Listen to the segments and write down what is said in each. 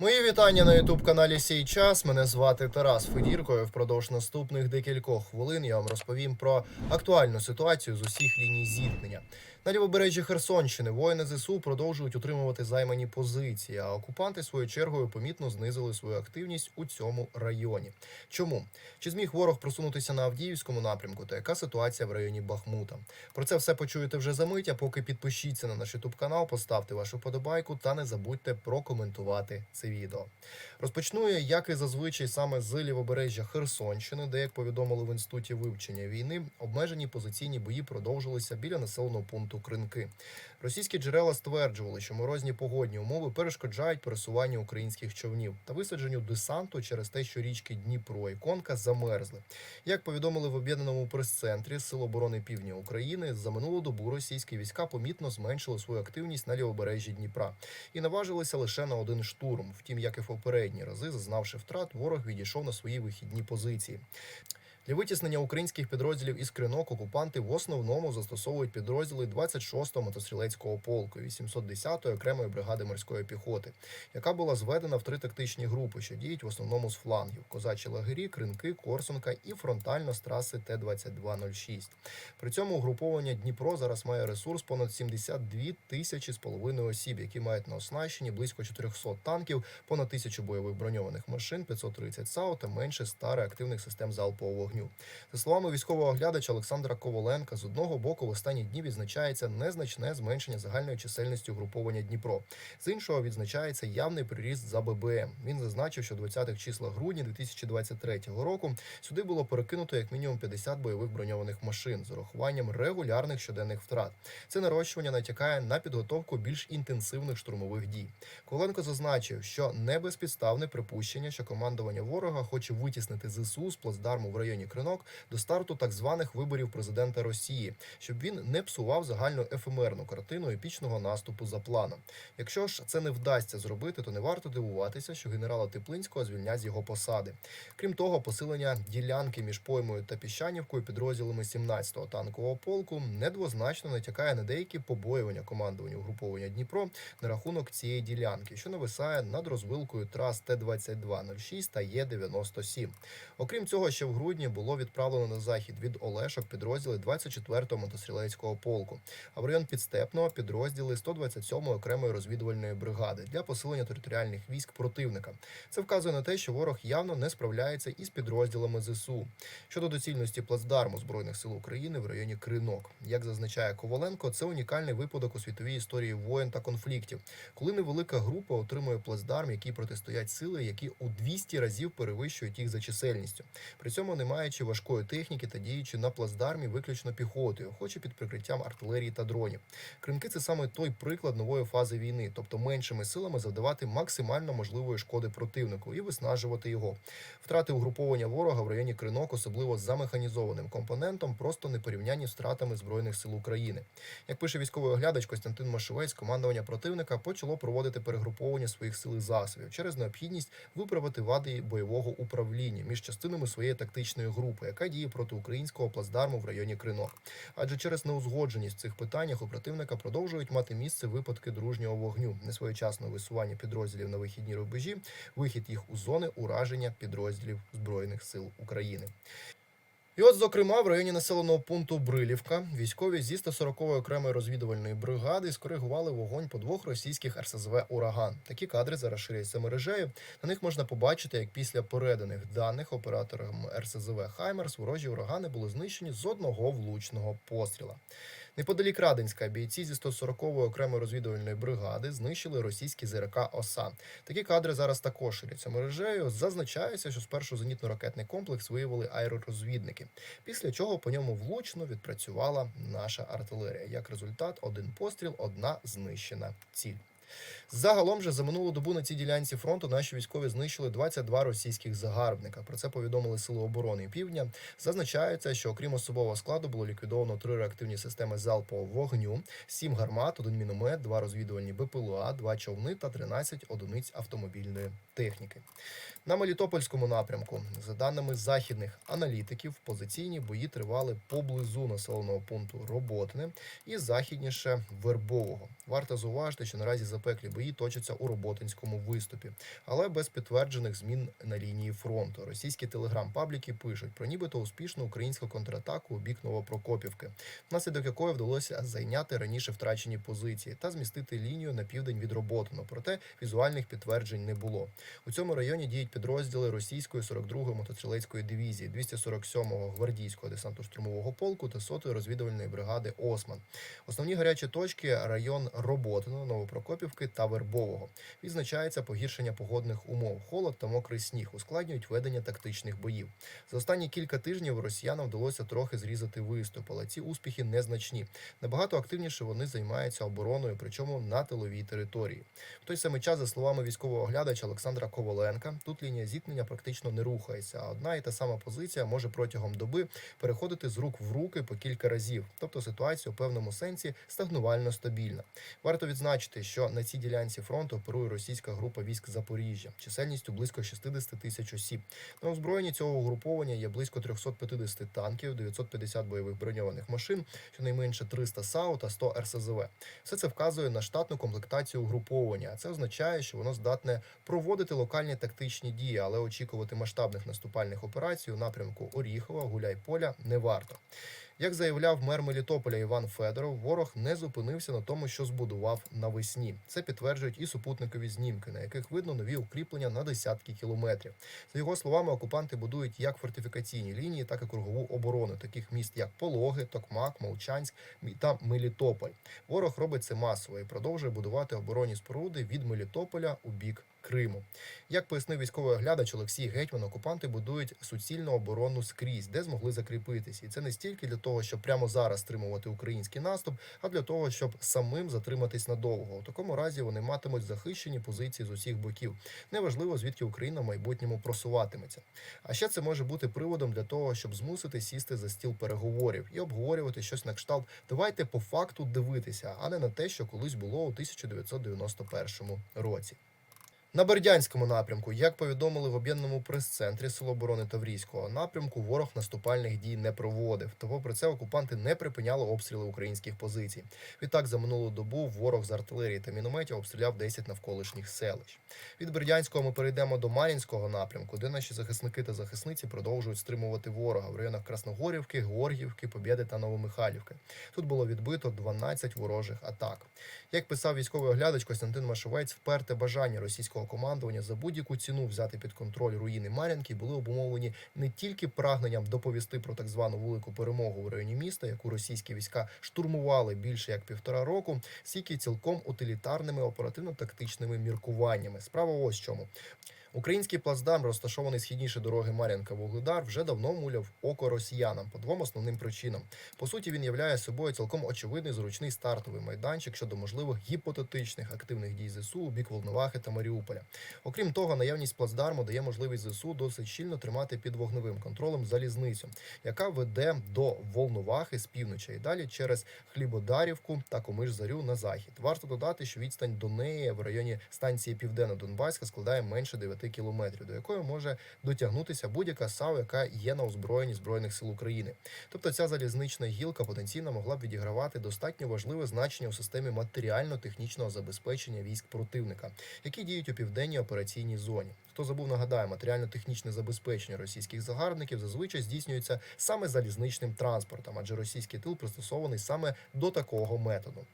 Мої вітання на ютуб каналі Сій час. Мене звати Тарас Федірко. і Впродовж наступних декількох хвилин я вам розповім про актуальну ситуацію з усіх ліній зіткнення. На лівобережжі Херсонщини воїни ЗСУ продовжують утримувати займані позиції, а окупанти своєю чергою помітно знизили свою активність у цьому районі. Чому чи зміг ворог просунутися на Авдіївському напрямку? Та яка ситуація в районі Бахмута? Про це все почуєте вже за мить. А поки підпишіться на наш ютуб канал, поставте вашу подобайку та не забудьте прокоментувати відео. Розпочну я, як і зазвичай, саме з лівобережжя Херсонщини, де, як повідомили в інституті вивчення війни, обмежені позиційні бої продовжилися біля населеного пункту Кринки. Російські джерела стверджували, що морозні погодні умови перешкоджають пересуванню українських човнів та висадженню десанту через те, що річки Дніпро і Конка замерзли. Як повідомили в об'єднаному прес-центрі Сил оборони Півдня України, за минулу добу російські війська помітно зменшили свою активність на лівобережжі Дніпра і наважилися лише на один штурм. Втім, як і в попередні рази, зазнавши втрат, ворог відійшов на свої вихідні позиції. Для витіснення українських підрозділів із кринок окупанти в основному застосовують підрозділи 26-го мотострілецького полку і 810-ї окремої бригади морської піхоти, яка була зведена в три тактичні групи, що діють в основному з флангів: козачі лагері, кринки, Корсунка і фронтально з траси Т-2206. При цьому угруповання Дніпро зараз має ресурс понад 72 тисячі з половиною осіб, які мають на оснащенні близько 400 танків, понад тисячу бойових броньованих машин, 530 САУ та менше 100 реактивних систем залпового вогню. За словами військового оглядача Олександра Коваленка, з одного боку в останні дні відзначається незначне зменшення загальної чисельності угруповання Дніпро. З іншого відзначається явний приріст за ББМ. Він зазначив, що в 20-х числах грудня 2023 року сюди було перекинуто як мінімум 50 бойових броньованих машин з урахуванням регулярних щоденних втрат. Це нарощування натякає на підготовку більш інтенсивних штурмових дій. Коваленко зазначив, що не безпідставне припущення, що командування ворога хоче витіснити ЗСУ з плацдарму в районі Кринок до старту так званих виборів президента Росії, щоб він не псував загальну ефемерну картину епічного наступу за планом. Якщо ж це не вдасться зробити, то не варто дивуватися, що генерала Теплинського звільнять з його посади. Крім того, посилення ділянки між поймою та піщанівкою підрозділами 17-го танкового полку недвозначно натякає на деякі побоювання командування угруповання Дніпро на рахунок цієї ділянки, що нависає над розвилкою трас Т-2206 та Є-97. Окрім цього, ще в грудні було відправлено на захід від Олешок підрозділи 24-го мотострілецького полку, а в район Підстепного підрозділи 127-ї окремої розвідувальної бригади для посилення територіальних військ противника. Це вказує на те, що ворог явно не справляється із підрозділами ЗСУ. Щодо доцільності плацдарму збройних сил України в районі Кринок, як зазначає Коваленко, це унікальний випадок у світовій історії воєн та конфліктів, коли невелика група отримує плацдарм, який протистоять сили, які у 200 разів перевищують їх за чисельністю. При цьому не маючи важкої техніки та діючи на плацдармі виключно піхотою, хоч і під прикриттям артилерії та дронів. Кримки це саме той приклад нової фази війни, тобто меншими силами завдавати максимально можливої шкоди противнику і виснажувати його. Втрати угруповання ворога в районі Кринок, особливо за механізованим компонентом, просто не порівнянні з втратами збройних сил України. Як пише військовий оглядач Костянтин Машевець, командування противника почало проводити перегруповування своїх сил і засобів через необхідність виправити вади бойового управління між частинами своєї тактичної групи, яка діє проти українського плацдарму в районі Кринок. Адже через неузгодженість в цих питаннях у противника продовжують мати місце випадки дружнього вогню, несвоєчасне висування підрозділів на вихідні рубежі, вихід їх у зони ураження підрозділів збройних сил України. І от, зокрема, в районі населеного пункту Брилівка військові зі 140-ї окремої розвідувальної бригади скоригували вогонь по двох російських РСЗВ Ураган. Такі кадри зараз ширяться мережею. На них можна побачити, як після переданих даних операторам РСЗВ Хаймерс ворожі урагани були знищені з одного влучного постріла. Неподалік Радинська бійці зі 140-ї окремої розвідувальної бригади знищили російські ЗРК ОСА. Такі кадри зараз також ширяться мережею. Зазначається, що спершу зенітно-ракетний комплекс виявили аеророзвідники, після чого по ньому влучно відпрацювала наша артилерія. Як результат, один постріл, одна знищена ціль. Загалом же за минулу добу на цій ділянці фронту наші військові знищили 22 російських загарбника. Про це повідомили Сили оборони Півдня. Зазначається, що окрім особового складу було ліквідовано три реактивні системи залпового вогню, сім гармат, один міномет, два розвідувальні БПЛА, два човни та 13 одиниць автомобільної техніки. На Мелітопольському напрямку, за даними західних аналітиків, позиційні бої тривали поблизу населеного пункту Роботине і західніше Вербового. Варто зауважити, що наразі запеклі бої точаться у роботинському виступі, але без підтверджених змін на лінії фронту. Російські телеграм-пабліки пишуть про нібито успішну українську контратаку у бік Новопрокопівки, внаслідок якої вдалося зайняти раніше втрачені позиції та змістити лінію на південь від Роботино. Проте візуальних підтверджень не було. У цьому районі діють підрозділи російської 42-ї мотострілецької дивізії, 247-го гвардійського десантно-штурмового полку та 100-ї розвідувальної бригади Осман. Основні гарячі точки район Роботино, Новопрокопівки та Вербового. Відзначається погіршення погодних умов, холод та мокрий сніг ускладнюють ведення тактичних боїв. За останні кілька тижнів росіянам вдалося трохи зрізати виступ, але ці успіхи незначні. Набагато активніше вони займаються обороною, причому на тиловій території. В той самий час, за словами військового оглядача Олександра Коваленка, тут лінія зіткнення практично не рухається. А одна і та сама позиція може протягом доби переходити з рук в руки по кілька разів. Тобто ситуація у певному сенсі стагнувально стабільна. Варто відзначити, що на цій ділянці фронту оперує російська група військ Запоріжжя чисельністю близько 60 тисяч осіб. На озброєнні цього угруповання є близько 350 танків, 950 бойових броньованих машин, щонайменше 300 САУ та 100 РСЗВ. Все це вказує на штатну комплектацію угруповання. Це означає, що воно здатне проводити локальні тактичні дії, але очікувати масштабних наступальних операцій у напрямку Оріхова, Гуляйполя не варто. Як заявляв мер Мелітополя Іван Федоров, ворог не зупинився на тому, що збудував навесні. Це підтверджують і супутникові знімки, на яких видно нові укріплення на десятки кілометрів. За його словами, окупанти будують як фортифікаційні лінії, так і кругову оборону таких міст, як Пологи, Токмак, Мовчанськ та Мелітополь. Ворог робить це масово і продовжує будувати оборонні споруди від Мелітополя у бік Криму. Як пояснив військовий оглядач Олексій Гетьман, окупанти будують суцільну оборону скрізь, де змогли закріпитись. І це не стільки для того, щоб прямо зараз стримувати український наступ, а для того, щоб самим затриматись надовго. У такому разі вони матимуть захищені позиції з усіх боків. Неважливо, звідки Україна в майбутньому просуватиметься. А ще це може бути приводом для того, щоб змусити сісти за стіл переговорів і обговорювати щось на кшталт. Давайте по факту дивитися, а не на те, що колись було у 1991 році. На Бердянському напрямку, як повідомили в об'єднаному прес-центрі Сил оборони Таврійського напрямку, ворог наступальних дій не проводив. Того про це окупанти не припиняли обстріли українських позицій. Відтак за минулу добу ворог з артилерії та мінометів обстріляв 10 навколишніх селищ. Від Бердянського ми перейдемо до Мар'їнського напрямку, де наші захисники та захисниці продовжують стримувати ворога в районах Красногорівки, Георгіївки, Побєди та Новомихайлівки. Тут було відбито 12 ворожих атак. Як писав військовий оглядач Костянтин Машовець, вперте бажання російського командування за будь-яку ціну взяти під контроль руїни Мар'янки були обумовлені не тільки прагненням доповісти про так звану велику перемогу в районі міста, яку російські війська штурмували більше як півтора року, стільки цілком утилітарними оперативно-тактичними міркуваннями. Справа ось чому. Український плацдарм, розташований східніше дороги Мар'янка Вугледар, вже давно муляв око росіянам по двом основним причинам. По суті, він являє собою цілком очевидний зручний стартовий майданчик щодо можливих гіпотетичних активних дій ЗСУ у бік Волновахи та Маріуполя. Окрім того, наявність плацдарму дає можливість ЗСУ досить щільно тримати під вогневим контролем залізницю, яка веде до Волновахи з півночі і далі через Хлібодарівку та Комиш-Зарю на захід. Варто додати, що відстань до неї в районі станції Південно-Донбаська складає менше 9 кілометрів, до якої може дотягнутися будь-яка САУ, яка є на озброєнні збройних сил України. Тобто ця залізнична гілка потенційно могла б відігравати достатньо важливе значення у системі матеріально-технічного забезпечення військ противника, які діють у південній операційній зоні. Хто забув, нагадаю, матеріально-технічне забезпечення російських загарбників зазвичай здійснюється саме залізничним транспортом, адже російський тил пристосований саме до такого методу.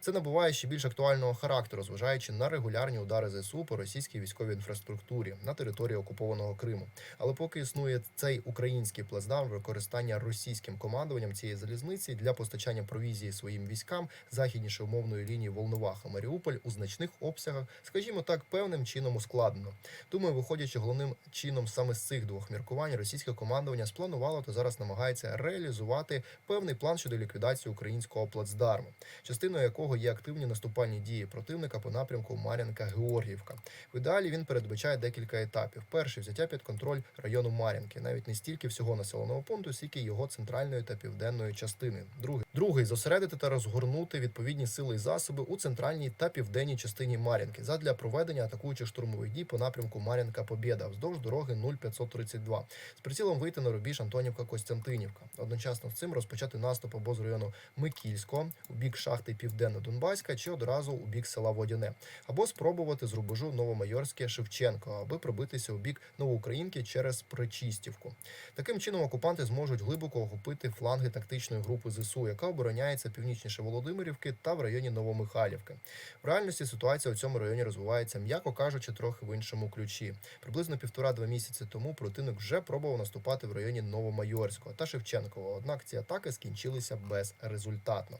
Це набуває ще більш актуального характеру, зважаючи на регулярні удари ЗСУ по російській військовій інфраструктурі на території окупованого Криму. Але поки існує цей український плацдарм використання російським командуванням цієї залізниці для постачання провізії своїм військам західніше умовної лінії Волноваха Маріуполь у значних обсягах, скажімо так, певним чином ускладнено. Думаю, виходячи головним чином саме з цих двох міркувань, російське командування спланувало та зараз намагається реалізувати певний план щодо ліквідації українського плацдарму, частиною якого є активні наступальні дії противника по напрямку Мар'янка-Георгіївка. В ідеалі він передбачає декілька етапів. Перший взяття під контроль району Мар'їнки, навіть не стільки всього населеного пункту, скільки його центральної та південної частини. Другий другий зосередити та розгорнути відповідні сили і засоби у центральній та південній частині Мар'їнки задля проведення атакуючих штурмових дій по напрямку Мар'їнка Мар'їнка Побєда вздовж дороги 0532 з прицілом вийти на рубіж Антонівка Костянтинівка. Одночасно з цим розпочати наступ або з району Микільського у бік шахти Південно-Донбаська чи одразу у бік села Водяне, або спробувати з рубежу Новомайорське Шевченко, аби пробитися у бік Новоукраїнки через Причистівку. Таким чином окупанти зможуть глибоко охопити фланги тактичної групи ЗСУ, яка обороняється північніше Володимирівки та в районі Новомихайлівки. В реальності ситуація у цьому районі розвивається, м'яко кажучи, трохи в іншому ключі. Приблизно півтора-два місяці тому противник вже пробував наступати в районі Новомайорського та Шевченкова. Однак ці атаки скінчилися безрезультатно.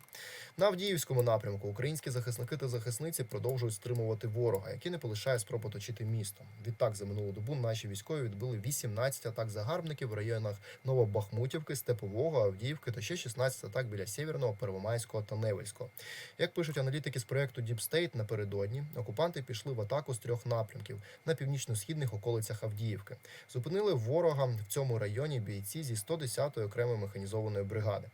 На Авдіївському напрямку українські захисники та захисниці продовжують стримувати ворога, який не полишає спроб оточити місто. Відтак за минулу добу наші військові відбили 18 атак загарбників в районах Новобахмутівки, Степового, Авдіївки та ще 16 атак біля Сєвєрного, Первомайського та Невельського. Як пишуть аналітики з проекту State, напередодні окупанти пішли в атаку з трьох напрямків на північно-східних околицях Авдіївки. Зупинили ворога в цьому районі бійці зі 110-ї окремої механізованої бригади.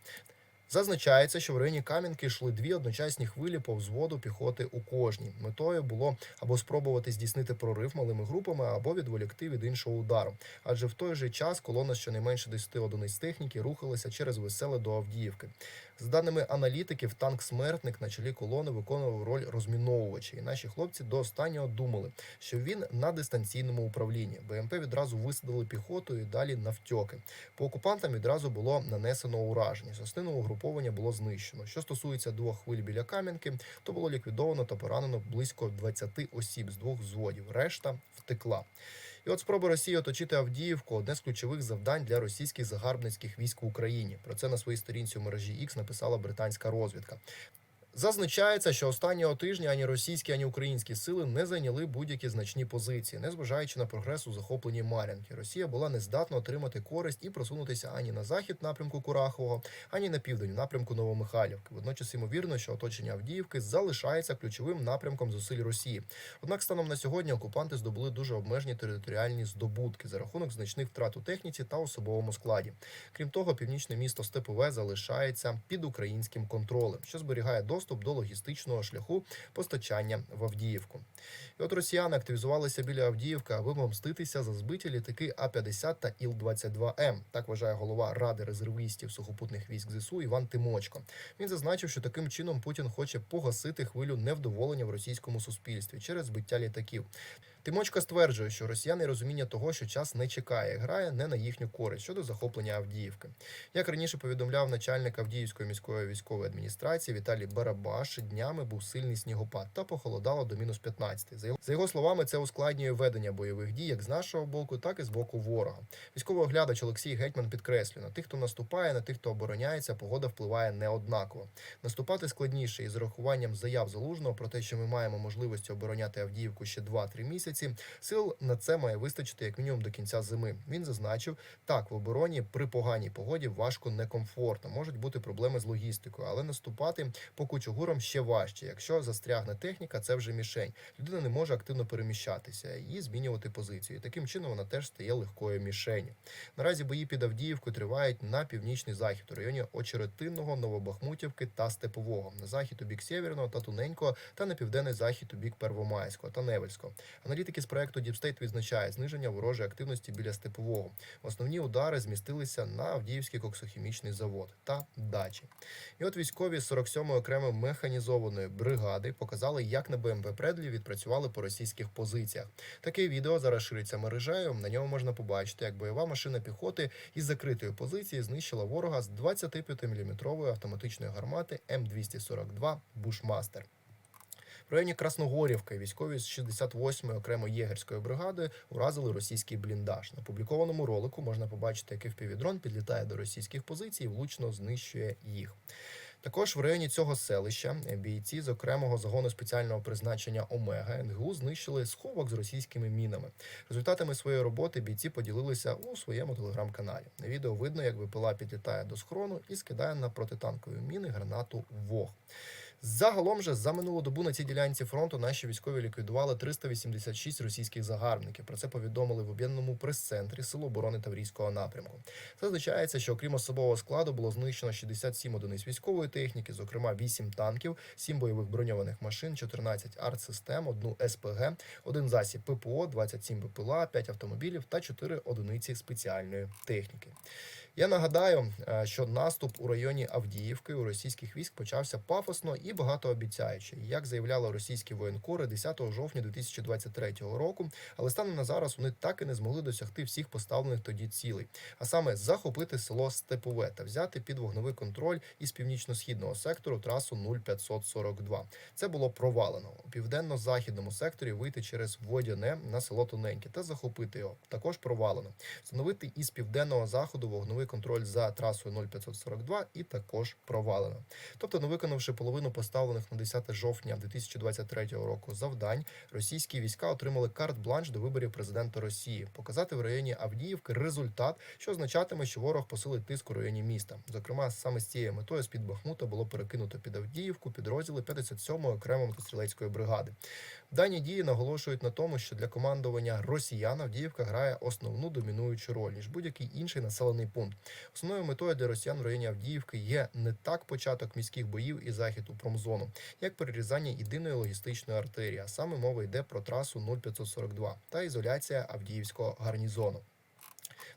Зазначається, що в районі Кам'янки йшли дві одночасні хвилі по взводу піхоти у кожній. Метою було або спробувати здійснити прорив малими групами, або відволікти від іншого удару. Адже в той же час колона щонайменше 10 одиниць техніки рухалася через веселе до Авдіївки. За даними аналітиків, танк смертник на чолі колони виконував роль розміновувача, і наші хлопці до останнього думали, що він на дистанційному управлінні. БМП відразу висадили піхоту і далі навтьоки. По окупантам відразу було нанесено ураження. Частину угруповання було знищено. Що стосується двох хвиль біля Кам'янки, то було ліквідовано та поранено близько 20 осіб з двох взводів. Решта втекла. І от спроби Росії оточити Авдіївку одне з ключових завдань для російських загарбницьких військ в Україні. Про це на своїй сторінці у мережі X написала британська розвідка. Зазначається, що останнього тижня ані російські, ані українські сили не зайняли будь-які значні позиції, незважаючи на прогрес у захопленні Мар'янки. Росія була не здатна отримати користь і просунутися ані на захід напрямку Курахового, ані на південь напрямку Новомихайлівки. Водночас ймовірно, що оточення Авдіївки залишається ключовим напрямком зусиль Росії. Однак, станом на сьогодні окупанти здобули дуже обмежені територіальні здобутки за рахунок значних втрат у техніці та особовому складі. Крім того, північне місто Степове залишається під українським контролем, що зберігає доступ до логістичного шляху постачання в Авдіївку. І от росіяни активізувалися біля Авдіївки, аби помститися за збиті літаки А-50 та Іл-22М. Так вважає голова ради резервістів сухопутних військ ЗСУ Іван Тимочко. Він зазначив, що таким чином Путін хоче погасити хвилю невдоволення в російському суспільстві через збиття літаків. Тимочко стверджує, що росіяни розуміння того, що час не чекає, грає не на їхню користь щодо захоплення Авдіївки. Як раніше повідомляв начальник Авдіївської міської військової адміністрації Віталій Барабаш, днями був сильний снігопад та похолодало до мінус 15. За його, словами, це ускладнює ведення бойових дій як з нашого боку, так і з боку ворога. Військовий оглядач Олексій Гетьман підкреслює, на тих, хто наступає, на тих, хто обороняється, погода впливає неоднаково. Наступати складніше із урахуванням заяв залужного про те, що ми маємо можливості обороняти Авдіївку ще 2-3 місяці. Сил на це має вистачити як мінімум до кінця зими. Він зазначив, так в обороні при поганій погоді важко некомфортно. Можуть бути проблеми з логістикою, але наступати по кучугурам ще важче. Якщо застрягне техніка, це вже мішень. Людина не може активно переміщатися і змінювати позицію. Таким чином вона теж стає легкою мішенью. Наразі бої під Авдіївкою тривають на північний захід у районі Очеретинного, Новобахмутівки та Степового, на захід у бік Сєвєрного та Туненького та на південний захід у бік Первомайського та Невельського. Аналітики з проекту Deep State відзначають зниження ворожої активності біля Степового. Основні удари змістилися на Авдіївський коксохімічний завод та дачі. І от військові 47-ї окремої механізованої бригади показали, як на БМП Предлі відпрацювали по російських позиціях. Таке відео зараз шириться мережею. На ньому можна побачити, як бойова машина піхоти із закритої позиції знищила ворога з 25-мм автоматичної гармати М242 Бушмастер. В районі Красногорівки військові з 68-ї окремої єгерської бригади уразили російський бліндаж. На публікованому ролику можна побачити, як FPV-дрон підлітає до російських позицій і влучно знищує їх. Також в районі цього селища бійці з окремого загону спеціального призначення Омега НГУ знищили сховок з російськими мінами. Результатами своєї роботи бійці поділилися у своєму телеграм-каналі. На відео видно, як ВПЛА підлітає до схорону і скидає на протитанкові міни гранату ВОГ. Загалом же за минулу добу на цій ділянці фронту наші військові ліквідували 386 російських загарбників. Про це повідомили в об'єднаному прес-центрі Сил оборони Таврійського напрямку. Зазначається, що окрім особового складу було знищено 67 одиниць військової техніки, зокрема 8 танків, 7 бойових броньованих машин, 14 артсистем, одну СПГ, один засіб ППО, 27 БПЛА, 5 автомобілів та 4 одиниці спеціальної техніки. Я нагадаю, е, що наступ у районі Авдіївки у російських військ почався пафосно і багатообіцяюче. Як заявляли російські воєнкори 10 жовтня 2023 року, але станом на зараз вони так і не змогли досягти всіх поставлених тоді цілей, а саме захопити село Степове та взяти під вогневий контроль із північно-східного сектору трасу 0542. Це було провалено у південно-західному секторі. Вийти через Водяне на село Тоненьке та захопити його. Також провалено. Встановити із південного заходу вогневий контроль за трасою 0542 і також провалено. Тобто, не виконавши половину поставлених на 10 жовтня 2023 року завдань, російські війська отримали карт-бланш до виборів президента Росії, показати в районі Авдіївки результат, що означатиме, що ворог посилить тиск у районі міста. Зокрема, саме з цією метою з під Бахмута було перекинуто під Авдіївку підрозділи 57-ї окремої мотострілецької бригади. Дані дії наголошують на тому, що для командування росіян Авдіївка грає основну домінуючу роль ніж будь-який інший населений пункт. Основною метою для росіян в районі Авдіївки є не так початок міських боїв і захід у промзону, як перерізання єдиної логістичної артерії, а саме мова йде про трасу 0542 та ізоляція Авдіївського гарнізону.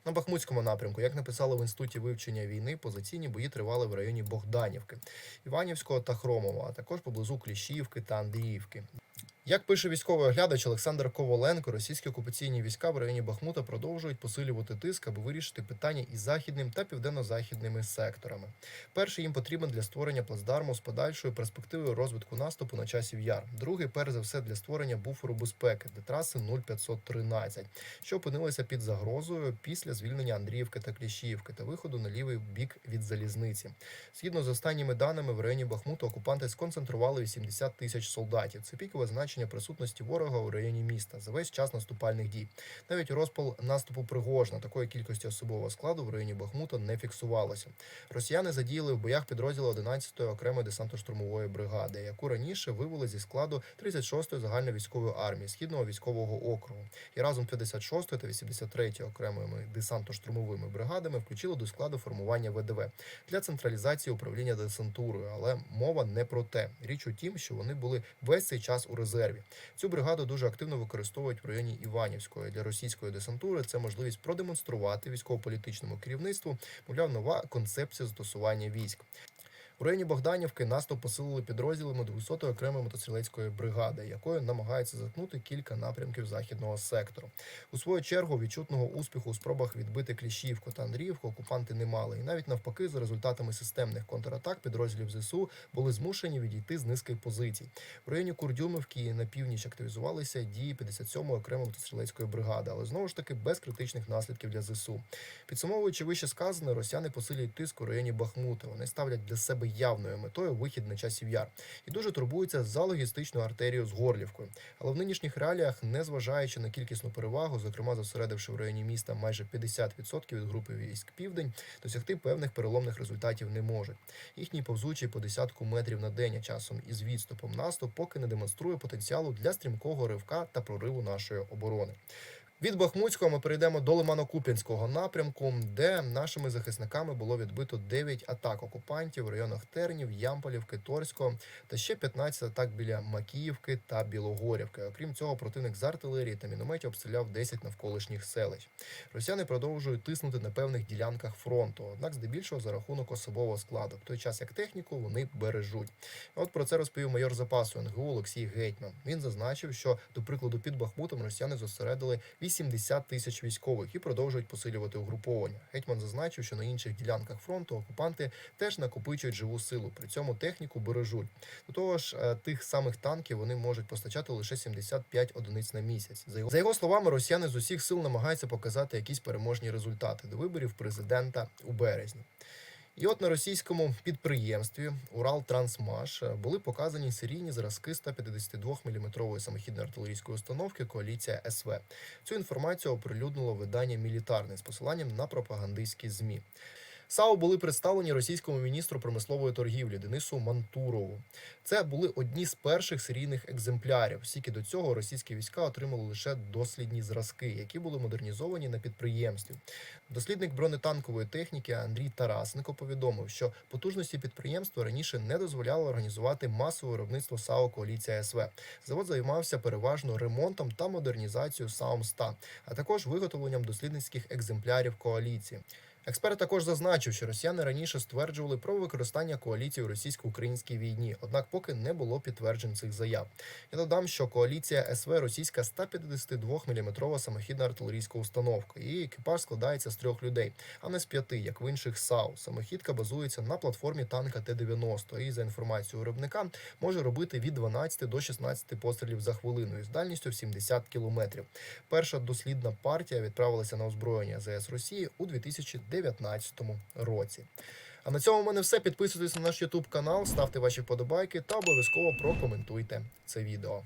На Бахмутському напрямку, як написали в інституті вивчення війни, позиційні бої тривали в районі Богданівки, Іванівського та Хромова, а також поблизу Кліщівки та Андріївки. Як пише військовий оглядач Олександр Коваленко, російські окупаційні війська в районі Бахмута продовжують посилювати тиск, аби вирішити питання із західним та південно-західними секторами. Перший їм потрібен для створення плацдарму з подальшою перспективою розвитку наступу на часів яр. Другий, перш за все, для створення буферу безпеки для траси 0513, що опинилася під загрозою після звільнення Андріївки та Кліщіївки та виходу на лівий бік від залізниці. Згідно з останніми даними, в районі Бахмута окупанти сконцентрували 80 тисяч солдатів. Це пікове значення присутності ворога у районі міста за весь час наступальних дій. Навіть розпал наступу Пригожна такої кількості особового складу в районі Бахмута не фіксувалося. Росіяни задіяли в боях підрозділу 11-ї окремої десантно-штурмової бригади, яку раніше вивели зі складу 36-ї загальновійськової армії східного військового округу, і разом 56-ї та 83-ї окремими десантно-штурмовими бригадами включили до складу формування ВДВ для централізації управління десантурою. Але мова не про те. Річ у тім, що вони були весь цей час у резерві. Цю бригаду дуже активно використовують в районі Іванівської для російської десантури. Це можливість продемонструвати військово-політичному керівництву, мовляв, нова концепція застосування військ. У районі Богданівки наступ посилили підрозділами 200-ї окремої мотострілецької бригади, якою намагається заткнути кілька напрямків західного сектору. У свою чергу відчутного успіху у спробах відбити Кліщівку та Андріївку окупанти не мали, і навіть навпаки, за результатами системних контратак підрозділів ЗСУ були змушені відійти з низки позицій. В районі Курдюмівки на північ активізувалися дії 57-ї окремої мотострілецької бригади, але знову ж таки без критичних наслідків для ЗСУ. Підсумовуючи вище сказане, росіяни посилюють тиск у районі Бахмута. Вони ставлять для себе явною метою вихід на часів яр і дуже турбуються за логістичну артерію з Горлівкою. Але в нинішніх реаліях, незважаючи на кількісну перевагу, зокрема зосередивши в районі міста майже 50% від групи військ Південь, досягти певних переломних результатів не можуть. Їхній повзучий по десятку метрів на день а часом із відступом наступ поки не демонструє потенціалу для стрімкого ривка та прориву нашої оборони. Від Бахмутського ми перейдемо до Лимано-Куп'янського напрямку, де нашими захисниками було відбито 9 атак окупантів в районах Тернів, Ямполівки, Торського та ще 15 атак біля Макіївки та Білогорівки. Окрім цього, противник з артилерії та мінометів обстріляв 10 навколишніх селищ. Росіяни продовжують тиснути на певних ділянках фронту, однак здебільшого за рахунок особового складу, в той час як техніку вони бережуть. От про це розповів майор запасу НГУ Олексій Гетьман. Він зазначив, що до прикладу під Бахмутом росіяни зосередили 80 тисяч військових і продовжують посилювати угруповання. Гетьман зазначив, що на інших ділянках фронту окупанти теж накопичують живу силу, при цьому техніку бережуть. До того ж, е, тих самих танків вони можуть постачати лише 75 одиниць на місяць. За його, за його словами, росіяни з усіх сил намагаються показати якісь переможні результати до виборів президента у березні. І от на російському підприємстві Уралтрансмаш були показані серійні зразки 152 мм самохідної артилерійської установки Коаліція СВ. Цю інформацію оприлюднило видання мілітарне з посиланням на пропагандистські змі. САУ були представлені російському міністру промислової торгівлі Денису Мантурову. Це були одні з перших серійних екземплярів. Стільки до цього російські війська отримали лише дослідні зразки, які були модернізовані на підприємстві. Дослідник бронетанкової техніки Андрій Тарасенко повідомив, що потужності підприємства раніше не дозволяло організувати масове виробництво САУ Коаліція СВ. Завод займався переважно ремонтом та модернізацією САУМ-100, а також виготовленням дослідницьких екземплярів коаліції. Експерт також зазначив, що росіяни раніше стверджували про використання коаліції у російсько-українській війні, однак поки не було підтверджень цих заяв. Я додам, що коаліція СВ російська 152 мм самохідна артилерійська установка. Її екіпаж складається з трьох людей, а не з п'яти, як в інших САУ. Самохідка базується на платформі танка Т-90 і за інформацією виробника може робити від 12 до 16 пострілів за хвилину із дальністю в 70 км. Перша дослідна партія відправилася на озброєння ЗС Росії у 2019 році. А на цьому в мене все. Підписуйтесь на наш YouTube канал, ставте ваші вподобайки та обов'язково прокоментуйте це відео.